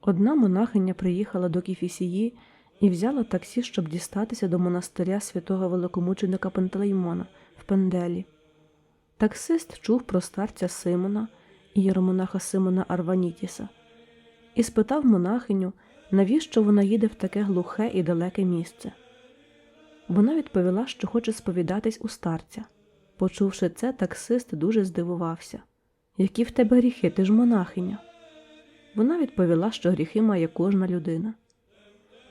Одна монахиня приїхала до Кіфісії і взяла таксі, щоб дістатися до монастиря святого великомученика Пантелеймона в Пенделі. Таксист чув про старця Симона і єромонаха Симона Арванітіса і спитав монахиню, навіщо вона їде в таке глухе і далеке місце. Вона відповіла, що хоче сповідатись у старця. Почувши це, таксист дуже здивувався. Які в тебе гріхи, ти ж монахиня? Вона відповіла, що гріхи має кожна людина.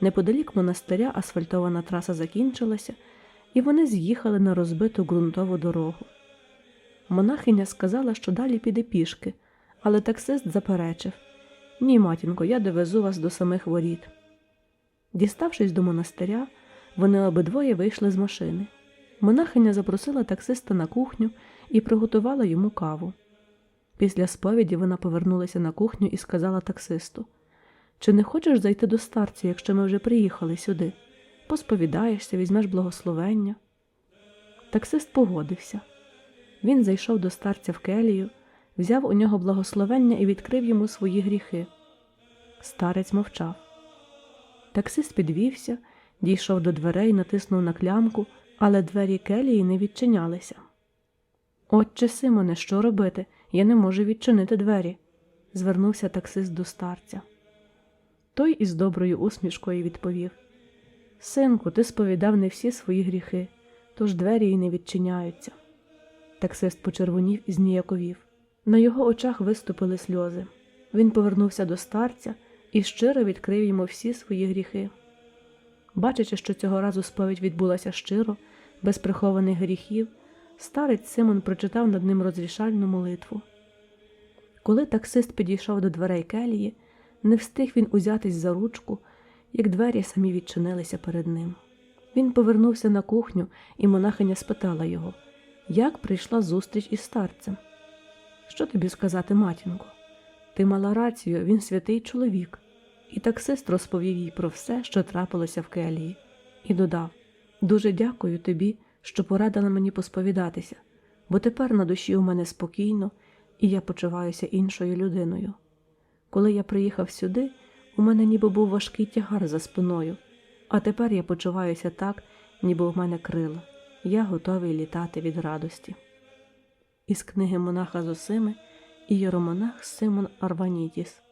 Неподалік монастиря асфальтована траса закінчилася, і вони з'їхали на розбиту ґрунтову дорогу. Монахиня сказала, що далі піде пішки, але таксист заперечив Ні, матінко, я довезу вас до самих воріт. Діставшись до монастиря, вони обидвоє вийшли з машини. Монахиня запросила таксиста на кухню і приготувала йому каву. Після сповіді вона повернулася на кухню і сказала таксисту Чи не хочеш зайти до старця, якщо ми вже приїхали сюди? Посповідаєшся, візьмеш благословення. Таксист погодився. Він зайшов до старця в келію, взяв у нього благословення і відкрив йому свої гріхи. Старець мовчав. Таксист підвівся, дійшов до дверей, натиснув на клямку, але двері келії не відчинялися. Отче Симоне, що робити? Я не можу відчинити двері, звернувся таксист до старця. Той із доброю усмішкою відповів Синку, ти сповідав не всі свої гріхи, тож двері й не відчиняються. Таксист почервонів і зніяковів. На його очах виступили сльози. Він повернувся до старця і щиро відкрив йому всі свої гріхи. Бачачи, що цього разу сповідь відбулася щиро, без прихованих гріхів, старець Симон прочитав над ним розрішальну молитву. Коли таксист підійшов до дверей келії, не встиг він узятись за ручку, як двері самі відчинилися перед ним. Він повернувся на кухню, і монахиня спитала його, як прийшла зустріч із старцем. Що тобі сказати, матінко? Ти мала рацію, він святий чоловік. І таксист розповів їй про все, що трапилося в келії, і додав Дуже дякую тобі, що порадила мені посповідатися, бо тепер на душі у мене спокійно, і я почуваюся іншою людиною. Коли я приїхав сюди, у мене ніби був важкий тягар за спиною, а тепер я почуваюся так, ніби в мене крила. Я готовий літати від радості. Із книги монаха Зосими і єромонах Симон Арванітіс